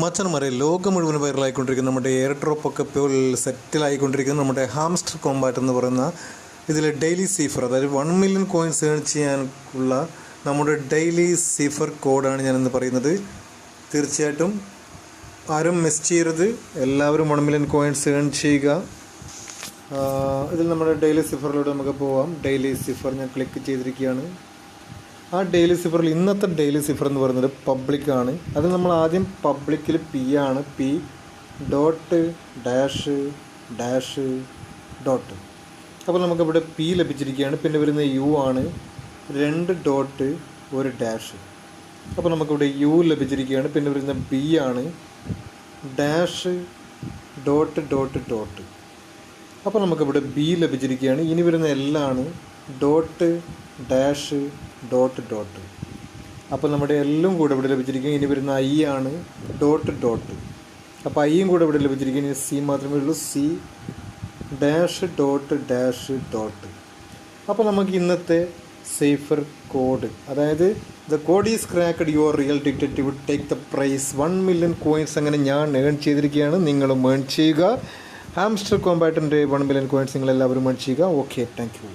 മച്ചന്മാരെ ലോകം മുഴുവൻ വൈറലായിക്കൊണ്ടിരിക്കുന്ന നമ്മുടെ എയർ ഡ്രോപ്പ് ഒക്കെ ഇപ്പോൾ സെറ്റിലായിക്കൊണ്ടിരിക്കുന്ന നമ്മുടെ ഹാംസ്റ്റർ കോമ്പാറ്റ് എന്ന് പറയുന്ന ഇതിൽ ഡെയിലി സീഫർ അതായത് വൺ മില്യൺ കോയിൻസ് ഏൺ ചെയ്യാനുള്ള നമ്മുടെ ഡെയിലി സീഫർ കോഡാണ് ഞാനിന്ന് പറയുന്നത്. തീർച്ചയായിട്ടും ആരും മിസ് ചെയ്യരുത്. എല്ലാവരും വൺ മില്യൺ കോയിൻസ് ഏൺ ചെയ്യുക. ഇതിൽ നമ്മുടെ ഡെയിലി സിഫറിലൂടെ നമുക്ക് പോവാം. ഡെയിലി സിഫർ ഞാൻ ക്ലിക്ക് ചെയ്തിരിക്കുകയാണ്. ആ ഡെയിലി സിഫറിൽ ഇന്നത്തെ ഡെയിലി സിഫർ എന്ന് പറയുന്നത് പബ്ലിക്കാണ് അത് നമ്മൾ ആദ്യം പബ്ലിക്കിൽ പി ആണ്. P dot dash dash dot അപ്പോൾ നമുക്കിവിടെ പി ലഭിച്ചിരിക്കുകയാണ്. പിന്നെ വരുന്ന യു ആണ്. രണ്ട് ഡോട്ട് ഒരു ഡാഷ് അപ്പോൾ നമുക്കിവിടെ യു ലഭിച്ചിരിക്കുകയാണ്. പിന്നെ വരുന്ന ബി ആണ്. ഡാഷ് ഡോട്ട് ഡോട്ട് ഡോട്ട് അപ്പോൾ നമുക്കിവിടെ ബി ലഭിച്ചിരിക്കുകയാണ്. ഇനി വരുന്ന എല്ലാണ് ഡോട്ട് ഡാഷ് ഡോട്ട് ഡോട്ട്. അപ്പോൾ നമ്മുടെ എല്ലാം കൂടെ ഇവിടെ ലഭിച്ചിരിക്കും ഇനി വരുന്ന ഐ ആണ് ഡോട്ട് ഡോട്ട്. അപ്പോൾ ഐയും കൂടെ ഇവിടെ ലഭിച്ചിരിക്കും ഇനി സി മാത്രമേ ഉള്ളൂ. C dash dot dash dot അപ്പോൾ നമുക്ക് ഇന്നത്തെ സേഫർ കോഡ് അതായത് the code is cracked your real detective take the prize one million coins അങ്ങനെ ഞാൻ ഏൺ ചെയ്തിരിക്കുകയാണ്. നിങ്ങളും ഏൺ ചെയ്യുക. ഹാംസ്റ്റർ കോമ്പാറ്റിന്റെ വൺ മില്യൺ കോയിൻസ് നിങ്ങളെല്ലാവരും ഏൺ ചെയ്യുക. Okay thank you